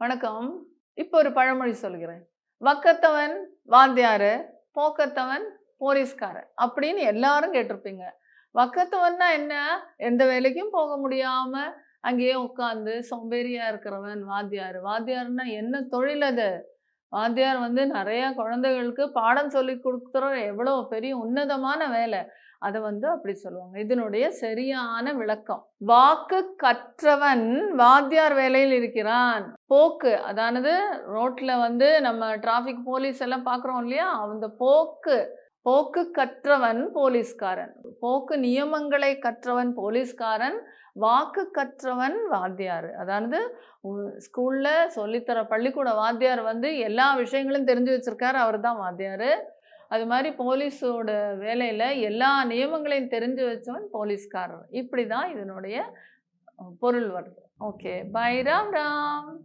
வணக்கம். இப்போ ஒரு பழமொழி சொல்கிறேன். வக்கத்தவன் வாத்தியாரு போக்கத்தவன் போலீஸ்காரன் அப்படின்னு எல்லாரும் கேட்டிருப்பீங்க. வக்கத்தவன்னா என்ன? எந்த வேலைக்கும் போக முடியாம அங்கேயே உட்காந்து சோம்பேறியா இருக்கிறவன் வாத்தியார் வாத்தியார்னா என்ன தொழில் அது? வாத்தியார் வந்து நிறைய குழந்தைகளுக்கு பாடம் சொல்லி கொடுக்குற எவ்வளோ பெரிய உன்னதமான வேலை. அதை வந்து அப்படி சொல்லுவாங்க. இதனுடைய சரியான விளக்கம். வாக்கு கற்றவன் வாத்தியார் வேலையில் இருக்கிறான். போக்கு. அதானது? ரோட்ல வந்து நம்ம டிராஃபிக் போலீஸ் எல்லாம் பார்க்குறோம் இல்லையா? அந்த போக்கு. போக்கு கற்றவன் போலீஸ்காரன். போக்கு நியமங்களை கற்றவன் போலீஸ்காரன். வாக்கு கற்றவன் வாத்தியார். அதாவது ஸ்கூலில் சொல்லித்தர பள்ளிக்கூட வாத்தியார் வந்து எல்லா விஷயங்களும் தெரிஞ்சு வச்சிருக்கார். அவர் தான் வாத்தியார். அது மாதிரி போலீஸோட வேலையில் எல்லா நியமங்களையும் தெரிஞ்சு வச்சவன் போலீஸ்காரர். இப்படி தான் இதனுடைய பொருள் வருது. ஓகே. பை ராம் ராம்.